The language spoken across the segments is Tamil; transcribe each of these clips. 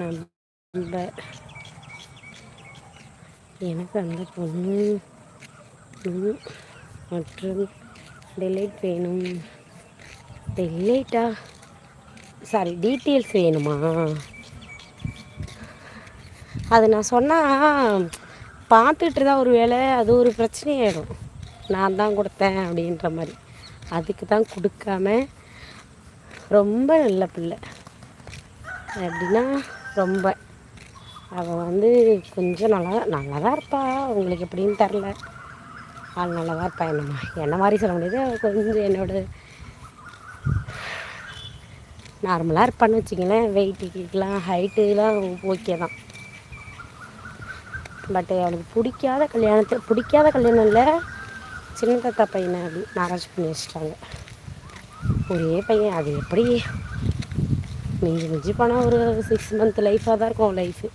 நம்ம எனக்கு அந்த பொண்ணு மற்றும் டெலைட் வேணும். டெலைட்டா சாரி டீட்டெயில்ஸ் வேணுமா? அது நான் சொன்னால் பார்த்துட்டு தான் ஒரு வேலை அது ஒரு பிரச்சனையாயிடும். நான் தான் கொடுத்தேன் அப்படின்ற மாதிரி. அதுக்கு தான் கொடுக்காம ரொம்ப நல்ல பிள்ளை. எப்படின்னா ரொம்ப. அவள் வந்து கொஞ்சம் நல்லா நல்லா தான் இருப்பா. உங்களுக்கு எப்படின்னு தெரில அவள் நல்லா தான் இருப்பா. என்னம்மா என்ன மாதிரி சொல்ல முடியாது? அவள் கொஞ்சம் என்னோட நார்மலாக இருப்பான்னு வச்சுங்களேன் வெயிட்டுக்கெலாம் ஹைட்டுலாம் ஓகே தான். பட் அவளுக்கு பிடிக்காத கல்யாணத்தை பிடிக்காத கல்யாணம் இல்லை. சின்ன தாத்தா பையனை அப்படி மேரேஜ் பண்ணி வச்சிட்டாங்க. ஒரே பையன். அது எப்படி நீங்கள் மிஞ்சி போனால் ஒரு சிக்ஸ் மந்த் லைஃபாக தான் இருக்கும் லைஃபு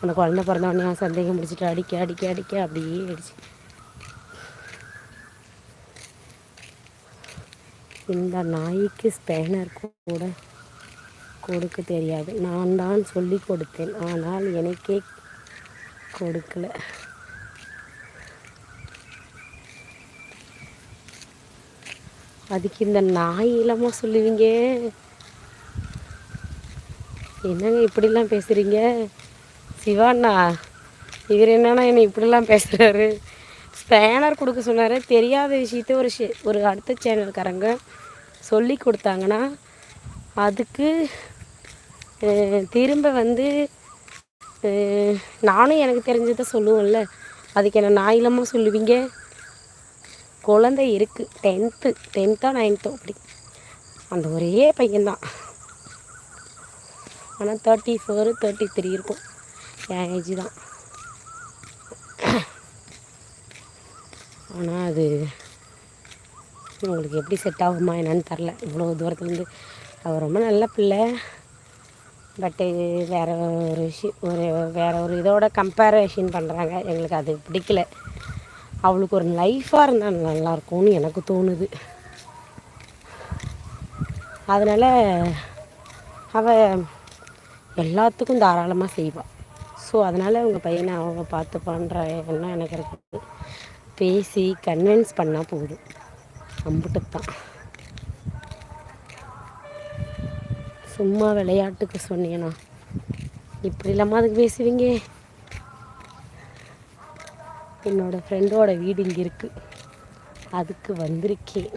அந்த குழந்த பிறந்தவொடனே அவன் சந்தேகம் முடிச்சுட்டு அடிக்க அடிக்க அடிக்க அப்படியே அடிச்சு இந்த நாய்க்கு ஸ்பேனர் கூட கொடுக்க தெரியாது. நான் தான் சொல்லி கொடுத்தேன். ஆனால் எனக்கே கொடுக்கல. அதுக்கு இந்த நாய் இல்லாமல் சொல்லுவீங்க? என்னங்க இப்படிலாம் பேசுகிறீங்க சிவாண்ணா இவர் என்னன்னா என்னை இப்படிலாம் பேசுகிறாரு ஸ்பேனர் கொடுக்க சொன்னார். தெரியாத விஷயத்த ஒரு ஷே ஒரு அடுத்த சேனல்காரங்க சொல்லி கொடுத்தாங்கன்னா அதுக்கு திரும்ப வந்து நானும் எனக்கு தெரிஞ்சதை சொல்லுவோம்ல. அதுக்கு என்ன நாயிலமாக சொல்லுவீங்க? குழந்தை இருக்குது டென்த்து டென்த்தோ நைன்த்தோ அப்படி. அந்த ஒரே பையன்தான். ஆனால் தேர்ட்டி ஃபோர் தேர்ட்டி த்ரீ இருக்கும். என் ஏஜ் தான். ஆனால் அது உங்களுக்கு எப்படி செட் ஆகுமா என்னன்னு தெரில இவ்வளோ தூரத்துலேருந்து. அவள் ரொம்ப நல்ல பிள்ளை. பட்டு வேறு ஒரு விஷயம் ஒரு வேறு ஒரு இதோட கம்பேரிஷன் பண்ணுறாங்க எங்களுக்கு அது பிடிக்கல. அவளுக்கு ஒரு லைஃபாக இருந்தால் நல்லாயிருக்கும்னு எனக்கு தோணுது. அதனால் அவள் எல்லாத்துக்கும் தாராளமாக செய்வாள் ஸோ அதனால் உங்கள் பையனை அவங்க பார்த்து பண்ணுற எண்ணம் எனக்கு இருக்குது பேசி கன்வின்ஸ் பண்ணால் போதும். அம்புட்டு தான் சும்மா விளையாட்டுக்கு சொன்னீங்கண்ணா இப்படி இல்லாமல் அதுக்கு பேசுவீங்க? என்னோட ஃப்ரெண்டோட வீடு இங்கே இருக்குது அதுக்கு வந்திருக்கேன்.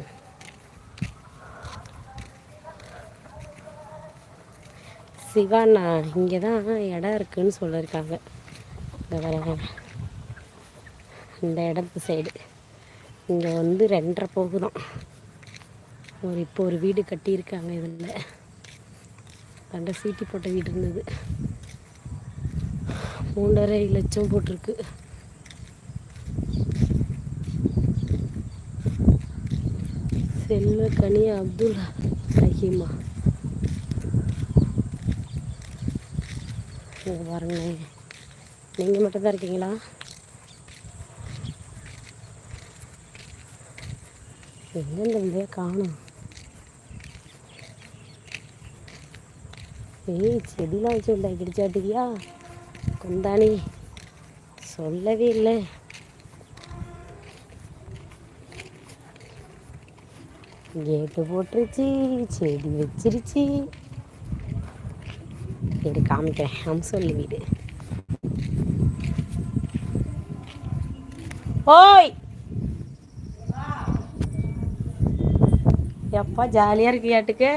சிவாண்ணா இங்கே தான் இடம் இருக்குதுன்னு சொல்லியிருக்காங்க. இந்த வர இந்த இடத்து சைடு இங்கே வந்து ரெண்டரை போகுதான் ஒரு இப்போ ஒரு வீடு கட்டியிருக்காங்க இதில். ரெண்டரை சீட்டி போட்ட வீடு இருந்தது. மூன்றரை லட்சம் போட்டிருக்கு. செல்வ கனி அப்துல் ரஹீமா. இங்கே பாருங்களேன் நீங்கள் மட்டும்தான் இருக்கீங்களா? எங்க விலையை காணும்? ஏய் செடிலாம் வச்சு உண்டா கிடிச்சாட்டியா குந்தானி சொல்லவே இல்லை. கேட்டு போட்டுருச்சு செடி வச்சிருச்சு. இரு காமிக்கிறேன். அம்சொல்லி வீடு. ஓய்! எப்பா ஜாலியாக இருக்கியாட்டுக்கு?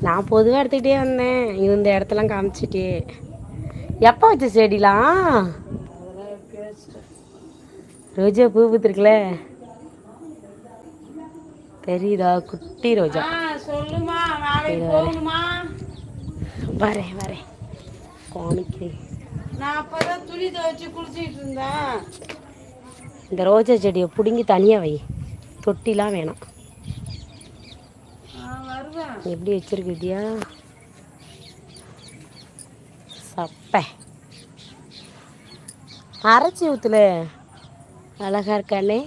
நான் பொதுவாக எடுத்துக்கிட்டே வந்தேன். இந்த இடத்தெல்லாம் காமிச்சிட்டே. எப்போ வச்ச செடிலாம்? ரோஜா பூ பூத்துருக்குல. தெரியுதா? குட்டி ரோஜா. வரேன் வரேன். இருந்தேன். இந்த ரோஜா செடியை பிடுங்கி தனியாக வை. தொட்டிலாம் வேணாம். எப்படி வச்சிருக்கிட்டியா சப்பை. அரைச்சி ஊத்துல. அழகா இருக்கானே.